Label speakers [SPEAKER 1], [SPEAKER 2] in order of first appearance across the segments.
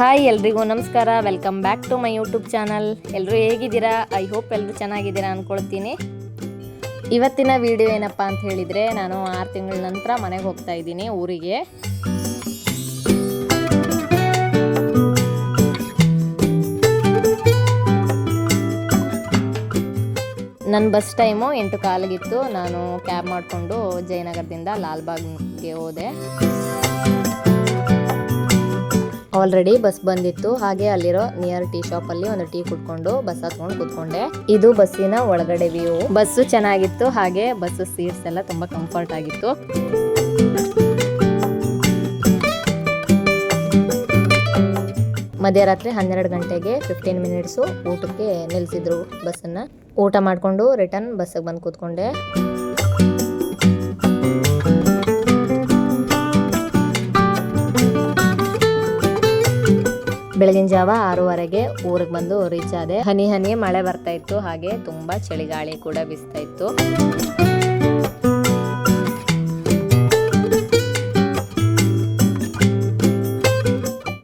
[SPEAKER 1] Hi ಎಲ್ರಿಗೂ ನಮಸ್ಕಾರ. Welcome back to my YouTube channel ಎಲ್ಲರೂ ಹೇಗಿದ್ದೀರಾ? ಐ ಹೋಪ್ ಎಲ್ಲರೂ ಚೆನ್ನಾಗಿದ್ದೀರಾ ಅಂದ್ಕೊಳ್ತೀನಿ ಇವತ್ತಿನ ವಿಡಿಯೋ ಏನಪ್ಪ ಅಂತ ಹೇಳಿದರೆ, ನಾನು ಆರು ತಿಂಗಳ ನಂತರ ಮನೆಗೆ ಹೋಗ್ತಾ ಇದ್ದೀನಿ, ಊರಿಗೆ. ನನ್ನ ಬಸ್ ಟೈಮು ಎಂಟು ಕಾಲಿಗಿತ್ತು. ನಾನು ಕ್ಯಾಬ್ ಮಾಡಿಕೊಂಡು ಜಯನಗರದಿಂದ ಲಾಲ್ಬಾಗ್ಗೆ ಹೋದೆ. ಆಲ್ರೆಡಿ ಬಸ್ ಬಂದಿತ್ತು. ಹಾಗೆ ಅಲ್ಲಿರೋ ನಿಯರ್ ಟೀ ಶಾಪ್ ಅಲ್ಲಿ ಒಂದು ಟೀ ಕುಟ್ಕೊಂಡು ಬಸ್ ಹತ್ಕೊಂಡು ಕೂತ್ಕೊಂಡೆ. ಇದು ಬಸ್ಸಿನ ಒಳಗಡೆ ವ್ಯೂ ಬಸ್ಸು ಚೆನ್ನಾಗಿತ್ತು. ಹಾಗೆ ಬಸ್ ಸೀಟ್ಸ್ ಎಲ್ಲ ತುಂಬಾ ಕಂಫರ್ಟ್ ಆಗಿತ್ತು. ಮಧ್ಯರಾತ್ರಿ ಹನ್ನೆರಡು ಗಂಟೆಗೆ ಫಿಫ್ಟೀನ್ ಮಿನಿಟ್ಸು ಊಟಕ್ಕೆ ನಿಲ್ಲಿಸಿದ್ರು ಬಸ್ಸನ್ನು. ಊಟ ಮಾಡಿಕೊಂಡು ರಿಟರ್ನ್ ಬಸ್ಸಿಗೆ ಬಂದು ಕೂತ್ಕೊಂಡೆ. ಬೆಳಗಿನ ಜಾವ ಆರೂವರೆಗೆ ಊರಿಗೆ ಬಂದು ರೀಚ್ ಆದೆ. ಹನಿ ಹನಿ ಮಳೆ ಬರ್ತಾ ಇತ್ತು, ಹಾಗೆ ತುಂಬಾ ಚಳಿಗಾಳಿ ಕೂಡ ಬೀಸ್ತಾ ಇತ್ತು.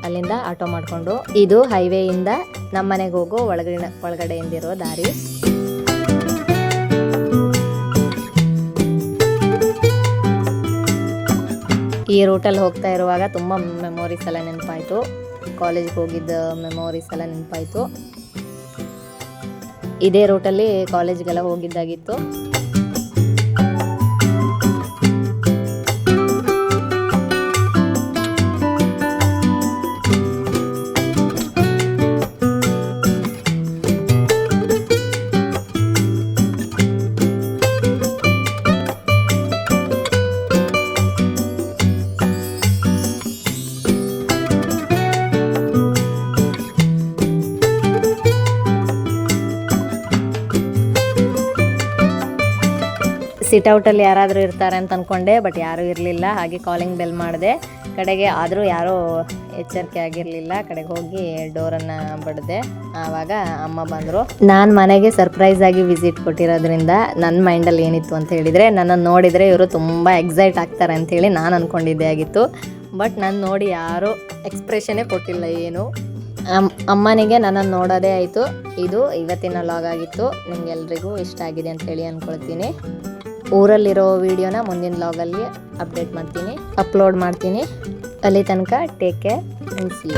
[SPEAKER 1] ಅಲ್ಲಿಂದ ಆಟೋ ಮಾಡಿಕೊಂಡು ಇದು ಹೈವೇಯಿಂದ ನಮ್ಮ ಮನೆಗೆ ಹೋಗೋ ಒಳಗಡೆ ಒಳಗಡೆಯಿಂದಿರೋ ದಾರಿ. ಈ ರೂಟಲ್ಲಿ ಹೋಗ್ತಾ ಇರುವಾಗ ತುಂಬ ಮೆಮೊರೀಸ್ ಎಲ್ಲ ನೆನಪಾಯಿತು. ಕಾಲೇಜ್ಗೆ ಹೋಗಿದ್ದ ಮೆಮೊರೀಸ್ ಎಲ್ಲ ನೆನಪಾಯಿತು. ಇದೇ ರೂಟಲ್ಲಿ ಕಾಲೇಜ್ಗೆಲ್ಲ ಹೋಗಿದ್ದಾಗಿತ್ತು. ಸಿಟ್ ಔಟಲ್ಲಿ ಯಾರಾದರೂ ಇರ್ತಾರೆ ಅಂತ ಅಂದ್ಕೊಂಡೆ ಬಟ್ ಯಾರೂ ಇರಲಿಲ್ಲ. ಹಾಗೆ ಕಾಲಿಂಗ್ ಬೆಲ್ ಮಾಡಿದೆ. ಕಡೆಗೆ ಆದರೂ ಯಾರೂ ಎಚ್ಚರಿಕೆ ಆಗಿರಲಿಲ್ಲ. ಕಡೆಗೆ ಹೋಗಿ ಡೋರನ್ನು ಬಡಿದೆ. ಆವಾಗ ಅಮ್ಮ ಬಂದರು. ನಾನು ಮನೆಗೆ ಸರ್ಪ್ರೈಸ್ ಆಗಿ ವಿಸಿಟ್ ಕೊಟ್ಟಿರೋದ್ರಿಂದ ನನ್ನ ಮೈಂಡಲ್ಲಿ ಏನಿತ್ತು ಅಂತ ಹೇಳಿದರೆ ನನ್ನನ್ನು ನೋಡಿದರೆ ಇವರು ತುಂಬ ಎಕ್ಸೈಟ್ ಆಗ್ತಾರೆ ಅಂಥೇಳಿ ನಾನು ಅಂದ್ಕೊಂಡಿದ್ದೆ ಆಗಿತ್ತು. ಬಟ್ ನಾನು ನೋಡಿ ಯಾರೂ ಎಕ್ಸ್ಪ್ರೆಷನ್ನೇ ಕೊಟ್ಟಿಲ್ಲ ಏನು. ಅಮ್ಮ ಅಮ್ಮನಿಗೆ ನನ್ನನ್ನು ನೋಡೋದೇ ಆಯಿತು. ಇದು ಇವತ್ತಿನ ಲಾಗ್ ಆಗಿತ್ತು. ನಿಮ್ಗೆಲ್ರಿಗೂ ಇಷ್ಟ ಆಗಿದೆ ಅಂತ ಹೇಳಿ ಅಂದ್ಕೊಳ್ತೀನಿ ಊರಲ್ಲಿರೋ ವಿಡಿಯೋನ ಮುಂದಿನ ಲಾಗಲ್ಲಿ ಅಪ್ಡೇಟ್ ಮಾಡ್ತೀನಿ ಅಪ್ಲೋಡ್ ಮಾಡ್ತೀನಿ. ಅಲ್ಲಿ ತನಕ ಟೇಕ್ ಕೇರ್ ಆ್ಯಂಡ್ ಸಿ